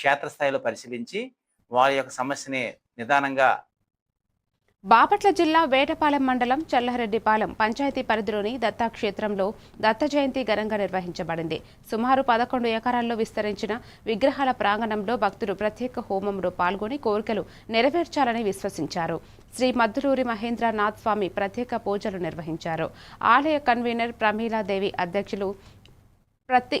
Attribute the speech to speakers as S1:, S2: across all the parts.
S1: క్షేత్రస్థాయిలో పరిశీలించి వారి యొక్క సమస్యని నిదానంగా
S2: బాపట్ల జిల్లా వేటపాలెం మండలం చల్లహరెడ్డిపాలెం పంచాయతీ పరిధిలోని దత్తాక్షేత్రంలో దత్త జయంతి ఘనంగా నిర్వహించబడింది. సుమారు పదకొండు ఎకరాల్లో విస్తరించిన విగ్రహాల ప్రాంగణంలో భక్తులు ప్రత్యేక హోమంలో పాల్గొని కోరికలు నెరవేర్చాలని విశ్వసించారు. శ్రీ మద్దులూరి మహేంద్రనాథ్ స్వామి ప్రత్యేక పూజలు నిర్వహించారు. ఆలయ కన్వీనర్ ప్రమీలాదేవి అధ్యక్షులు ప్రతి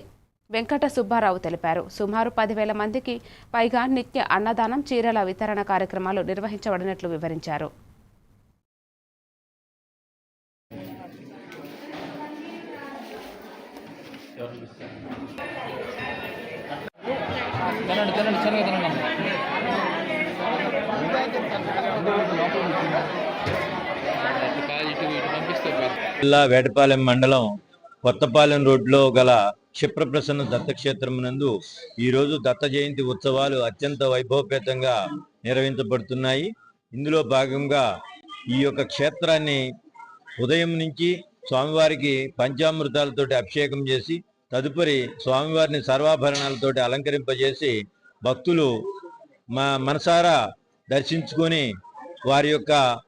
S2: వెంకట సుబ్బారావు తెలిపారు. సుమారు పదివేల మందికి పైగా నిత్య అన్నదానం చీరల వితరణ కార్యక్రమాలు నిర్వహించబడినట్లు వివరించారు.
S3: జిల్లా వేటపాలెం మండలం కొత్తపాలెం రోడ్లో గల క్షిప్రప్రసన్న దత్తక్షేత్రం నందు ఈరోజు దత్త జయంతి ఉత్సవాలు అత్యంత వైభవపేతంగా నిర్వహించబడుతున్నాయి. ఇందులో భాగంగా ఈ యొక్క క్షేత్రాన్ని ఉదయం నుంచి స్వామివారికి పంచామృతాలతోటి అభిషేకం చేసి తదుపరి స్వామివారిని సర్వాభరణాలతోటి అలంకరింపజేసి భక్తులు మా మనసారా దర్శించుకొని వారి యొక్క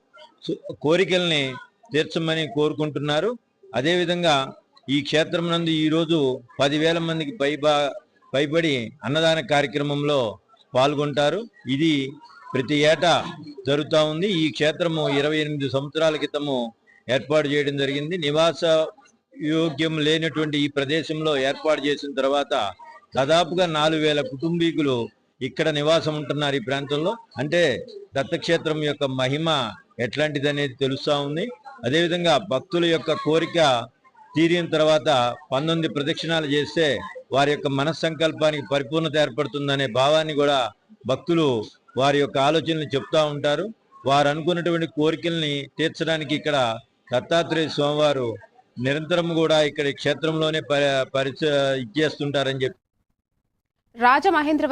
S3: సు- కోరికల్ని తీర్చమని కోరుకుంటున్నారు. అదేవిధంగా ఈ క్షేత్రం నందు ఈరోజు పదివేల మందికి పైబా పైబడి అన్నదాన కార్యక్రమంలో పాల్గొంటారు. ఇది ప్రతి ఏటా జరుగుతూ ఉంది. ఈ క్షేత్రము ఇరవై ఎనిమిది సంవత్సరాల క్రితము ఏర్పాటు చేయడం జరిగింది. నివాస యోగ్యం లేనటువంటి ఈ ప్రదేశంలో ఏర్పాటు చేసిన తర్వాత దాదాపుగా నాలుగు వేల కుటుంబీకులు ఇక్కడ నివాసం ఉంటున్నారు ఈ ప్రాంతంలో. అంటే దత్తక్షేత్రం యొక్క మహిమ ఎట్లాంటిది అనేది తెలుస్తూ ఉంది. అదేవిధంగా భక్తుల యొక్క కోరిక తీరిన తర్వాత పంతొమ్మిది ప్రదక్షిణాలు చేస్తే వారి యొక్క మనస్సంకల్పానికి పరిపూర్ణత ఏర్పడుతుందనే భావాన్ని కూడా భక్తులు వారి యొక్క ఆలోచనలు చెప్తా ఉంటారు. వారు అనుకున్నటువంటి కోరికల్ని తీర్చడానికి ఇక్కడ దత్తాత్రేయ స్వామివారు నిరంతరం కూడా ఇక్కడ క్షేత్రంలోనే పరి పరిచ ఇచ్చేస్తుంటారని చెప్పి
S2: రాజమహేంద్ర